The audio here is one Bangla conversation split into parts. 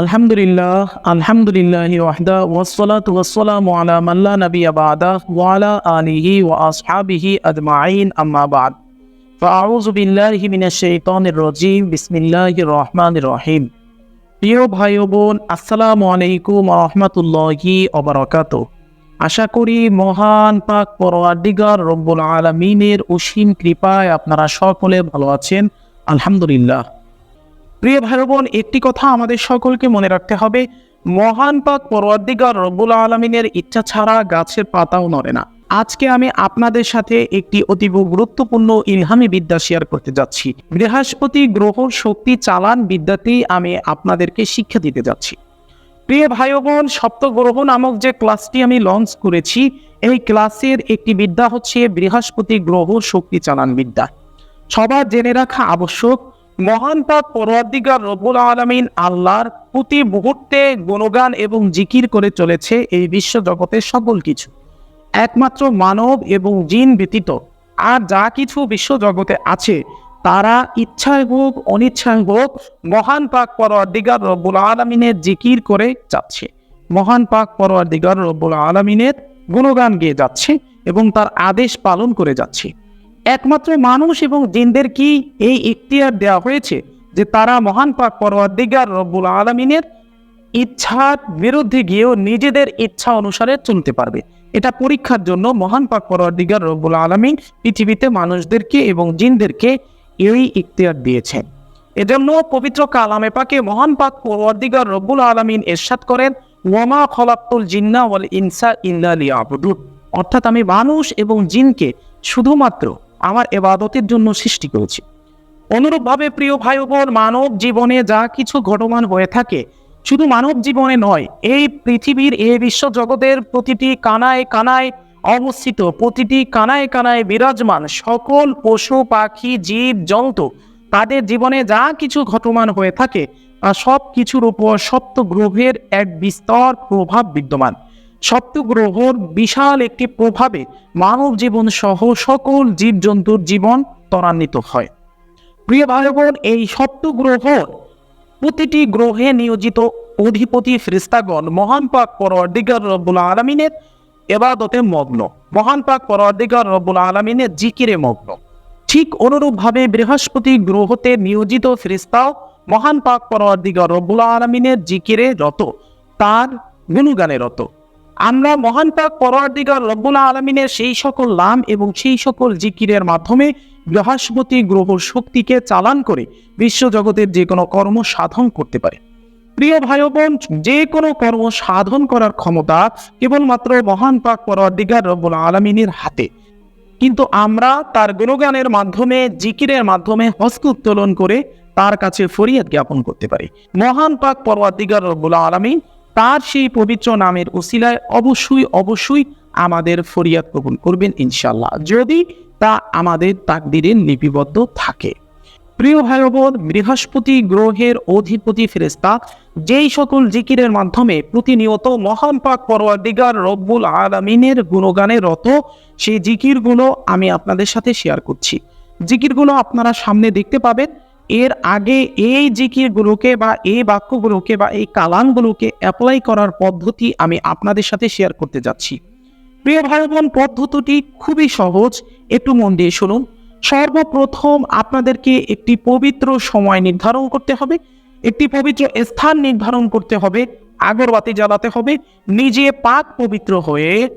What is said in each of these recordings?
আলহামদুলিল্লাহ আলহামদুলিল্লাহ ওয়াহদা, ওয়াসসালাতু ওয়াসসালামু আলা লা নাবিয়্যা বা'দা, ওয়া আলা আলিহি ওয়া আসহাবিহি আজমাইন, আম্মা বা'দ। ফাআউযু বিল্লাহি মিনাশ শাইতানির রাজীম, বিসমিল্লাহির রহমানির রহিম। প্রিয় ভাই বোন, আসসালামু আলাইকুম রাহমাতুল্লাহি ওয়া বারাকাতুহু আশা করি মহান পাক পরওয়ারদিগার রব্বুল আলামিনের অসীম কৃপায় আপনারা সকলে ভালো আছেন। আলহামদুলিল্লাহ। প্রিয় ভাই বোন একটি কথা আমাদের সকলকে মনে রাখতে হবে। মহান পাক পরওয়ারদিগার রব্বুল আলমিনের ইচ্ছা ছাড়া গাছের পাতাও নড়ে না। আজকে আমি আপনাদের সাথে একটি অতীব গুরুত্বপূর্ণ ইলহামি বিদ্যা শেয়ার করতে যাচ্ছি। বৃহস্পতি গ্রহ শক্তি চালান বিদ্যাতেই আমি আপনাদেরকে শিক্ষা দিতে যাচ্ছি। প্রিয় ভাই বোন সপ্তগ্রহ নামক যে ক্লাসটি আমি লঞ্চ করেছি, এই ক্লাসের একটি বিদ্যা হচ্ছে বৃহস্পতি গ্রহ শক্তি চালান বিদ্যা। সবার জেনে রাখা আবশ্যক মহান পাক পরওয়ার্দিগার রবুল আলমিন আল্লাহর প্রতি মুহূর্তে গুণগান এবং জিকির করে চলেছে এই বিশ্ব জগতের সকল কিছু। একমাত্র মানব এবং জিন ব্যতীত আর যা কিছু বিশ্ব জগতে আছে, তারা ইচ্ছায় হোক, অনিচ্ছায় হোক, মহান পাক পরওয়ার্দিগার রব্বুল আলমিনের জিকির করে যাচ্ছে। মহান পাক পরওয়ার্দিগার রব্বুল আলমিনের গুণগান গেয়ে যাচ্ছে এবং তার আদেশ পালন করে যাচ্ছে। একমাত্র মানুষ এবং জিনদের কি এই ইখতিয়ার দেওয়া হয়েছে যে তারা মহান পাক পরওয়ার্দিগার রব্বুল আলমিনের ইচ্ছার বিরুদ্ধে গিয়েও নিজেদের ইচ্ছা অনুসারে চলতে পারবে? এটা পরীক্ষার জন্য মহান পাক পরওয়ার্দিগার রব্বুল আলমিন পৃথিবীতে মানুষদেরকে এবং জিনদেরকে এই ইখতিয়ার দিয়েছেন এজন্য পবিত্র কালামে পাকে মহান পাক পরওয়ার্দিগার রব্বুল আলমিন এরশাদ করেন, ওয়ামা খলাক্তুল জিন্না ওয়াল ইনসা ইল্লা অর্থাৎ আমি মানুষ এবং জিনকে শুধুমাত্র আমার এবাদতের জন্য সৃষ্টি করেছি। অনুরূপভাবে প্রিয় ভাই বোন মানব জীবনে যা কিছু ঘটমান হয়ে থাকে, শুধু মানব জীবনে নয়, এই পৃথিবীর, এই বিশ্ব জগতের প্রতিটি কানায় কানায় অবস্থিত, প্রতিটি কানায় কানায় বিরাজমান সকল পশু, পাখি, জীব, জন্তু, তাদের জীবনে যা কিছু ঘটমান হয়ে থাকে, তা সব কিছুর উপর সপ্ত গ্রহের এক বিস্তর প্রভাব বিদ্যমান। সপ্তগ্রহর বিশাল একটি প্রভাবে মানব জীবন সহ সকল জীবজন্তুর জীবন ত্বরান্বিত হয়। প্রিয় ভাই বোন এই সপ্তগ্রহ প্রতিটি গ্রহে নিয়োজিত অধিপতি ফ্রিস্তাগণ মহান পাক পরওয়ার্দিগার রব্বুল আলমিনের এবাদতে মগ্ন। মহান পাক পরওয়ার্দিগার রব্বুল আলমিনের জিকিরে মগ্ন। ঠিক অনুরূপভাবে বৃহস্পতি গ্রহতে নিয়োজিত ফ্রিস্তাও মহান পাক পরওয়ার্দিগার রব্বুল আলমিনের জিকিরে রত, তার গুণগানে রত। আমরা মহান পাক পরওয়ার্দিগার রব্বুল আলমিনের সেই সকল নাম এবং সেই সকল জিকিরের মাধ্যমে বৃহস্পতি গ্রহ শক্তিকে চালান করে বিশ্বজগতের যে কোনো কর্ম সাধন করতে পারে। প্রিয় ভাই বোন যে কোনো কর্ম সাধন করার ক্ষমতা কেবলমাত্র মহান পাক পরওয়ার্দিগার রব্বুল আলমিনের হাতে। কিন্তু আমরা তার গুণগানের মাধ্যমে, জিকিরের মাধ্যমে হস্ত উত্তোলন করে তার কাছে ফরিয়াদ জ্ঞাপন করতে পারি। মহান পাক পরওয়ার্দিগার রব্বুল আলমিন তার সেই পবিত্র নামের উসিলায় অবশ্যই অবশ্যই আমাদের ফরিয়াদ কবুল করবেন ইনশাল্লাহ যদি তা আমাদের তাকদিরে লিপিবদ্ধ থাকে। প্রিয় ভাই বোন বৃহস্পতি গ্রহের অধিপতি ফেরেস্তা যেই সকল জিকিরের মাধ্যমে প্রতিনিয়ত মহান পাক পরওয়ার্দিগার রব্বুল আলমিনের গুণগানে রত, সেই জিকিরগুলো আমি আপনাদের সাথে শেয়ার করছি। জিকিরগুলো আপনারা সামনে দেখতে পাবেন। এর আগে এই জিকিরগুলোকে বা এই বাক্যগুলোকে বা এই কালামগুলোকে অ্যাপ্লাই করার পদ্ধতি আমি আপনাদের সাথে শেয়ার করতে যাচ্ছি। প্রিয় ভাই বোন পদ্ধতিটি খুবই সহজ। একটু মন দিয়ে শুনুন। সর্বপ্রথম আপনাদেরকে একটি পবিত্র সময় নির্ধারণ করতে হবে। একটি পবিত্র স্থান নির্ধারণ করতে হবে। আগরবাতি জ্বালাতে হবে। নিজে পাক পবিত্র হয়ে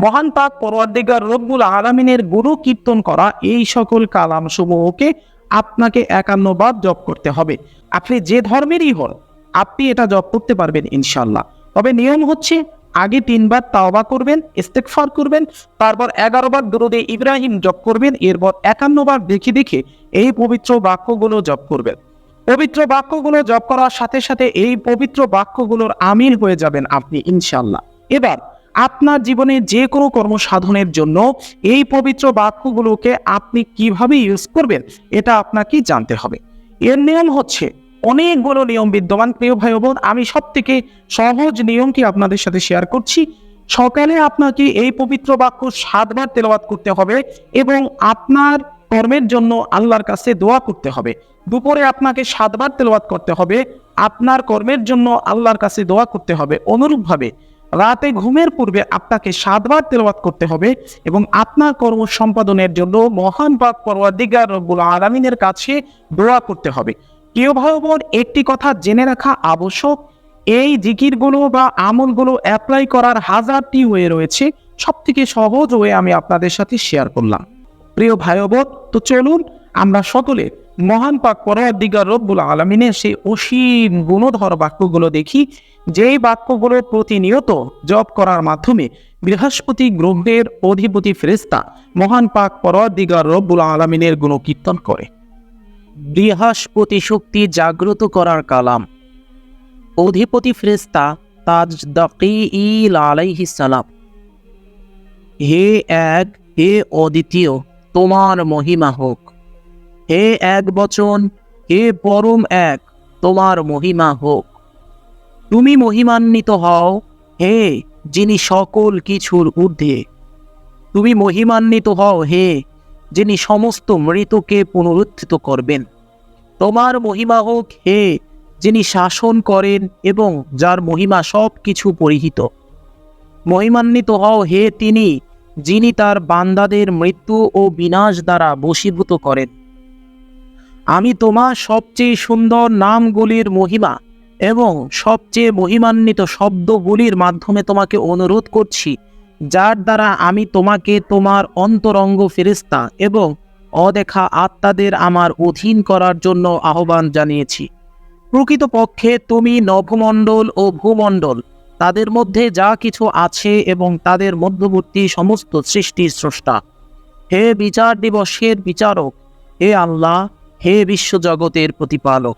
মহান পাক পরওয়ার্দিগার রব্বুল আলমিনের গুরু কীর্তন করা এই সকল কালাম সমূহকে আপনাকে একান্নবার জপ করতে হবে। আপনি যে ধর্মেরই হন, আপনি এটা জপ করতে পারবেন ইনশাল্লাহ। তবে নিয়ম হচ্ছে, আগে তিনবার তাওবা করবেন ইস্তেকফার করবেন, তারপর এগারো বার দুরুদে ইব্রাহিম জপ করবেন, এরপর একান্নবার দেখে দেখে এই পবিত্র বাক্যগুলো জপ করবেন। পবিত্র বাক্যগুলো জপ করার সাথে সাথে এই পবিত্র বাক্যগুলোর আমির হয়ে যাবেন আপনি ইনশাল্লাহ। এবার আপনার জীবনে যে কোনো কর্ম সাধনের জন্য এই পবিত্র বাক্যগুলোকে আপনি কীভাবে ইউজ করবেন, এটা আপনাকে জানতে হবে। এর নিয়ম হচ্ছে, অনেকগুলো নিয়ম বিদ্যমান। প্রিয় ভাই বোন, আমি সব থেকে সহজ নিয়মটি আপনাদের সাথে শেয়ার করছি। সকালে আপনাকে এই পবিত্র বাক্য সাতবার তেলাওয়াত করতে হবে এবং আপনার কর্মের জন্য আল্লাহর কাছে দোয়া করতে হবে। দুপুরে আপনাকে সাতবার তেলাওয়াত করতে হবে, আপনার কর্মের জন্য আল্লাহর কাছে দোয়া করতে হবে। অনুরূপভাবে রাতে ঘুমের পূর্বে আপনাকে সাতবার তেলাওয়াত করতে হবে এবং আপনার কর্ম সম্পাদনের জন্য মহান পাক পরওয়াদিগার রব্বুল আলামিনের কাছে দোয়া করতে হবে। প্রিয় ভাই একটি কথা জেনে রাখা আবশ্যক। এই জিকিরগুলো বা আমলগুলো অ্যাপ্লাই করার হাজারটি ওয়ে রয়েছে। সব থেকে সহজ ওয়ে আমি আপনাদের সাথে শেয়ার করলাম। প্রিয় ভাই বোন তো চলুন আমরা সকলে মহান পাক পরাদিগার রব্বুল আলমিনের সেই অসীম গুণধর বাক্যগুলো দেখি, যেই বাক্যগুলো প্রতিনিয়ত জপ করার মাধ্যমে বৃহস্পতি গ্রহের অধিপতি ফেরেস্তা মহান পাক পরাদিগার রব্বুল আলমিনের গুণকীর্তন করে। বৃহস্পতি শক্তি জাগ্রত করার কালাম। অধিপতি ফেরেস্তা তাজ দকি সালাম। হে এক, হে অদ্বিতীয়, তোমার মহিমা হোক। হে এক বচন, হে পরম এক, তোমার মহিমা হোক। তুমি মহিমান্বিত হও, হে যিনি সকল কিছুর ঊর্ধ্বে। তুমি মহিমান্বিত হও, হে যিনি সমস্ত মৃতকে পুনরুত্থিত করবেন। তোমার মহিমা হোক, হে যিনি শাসন করেন এবং যার মহিমা সব কিছু পরিহিত। মহিমান্বিত হও, হে তিনি যিনি তার বান্দাদের মৃত্যু ও বিনাশ দ্বারা বশীভূত করেন। আমি তোমার সবচেয়ে সুন্দর নামগুলির মহিমা এবং সবচেয়ে মহিমান্বিত শব্দগুলির মাধ্যমে তোমাকে অনুরোধ করছি, যার দ্বারা আমি তোমাকে তোমার অন্তরঙ্গ ফেরিস্তা এবং অদেখা আত্মাদের আমার অধীন করার জন্য আহ্বান জানিয়েছি। প্রকৃতপক্ষে তুমি নভমণ্ডল ও ভূমণ্ডল, তাদের মধ্যে যা কিছু আছে এবং তাদের মধ্যবর্তী সমস্ত সৃষ্টির স্রষ্টা। হে বিচার দিবসের বিচারক, হে আল্লাহ হে বিশ্বজগতের প্রতিপালক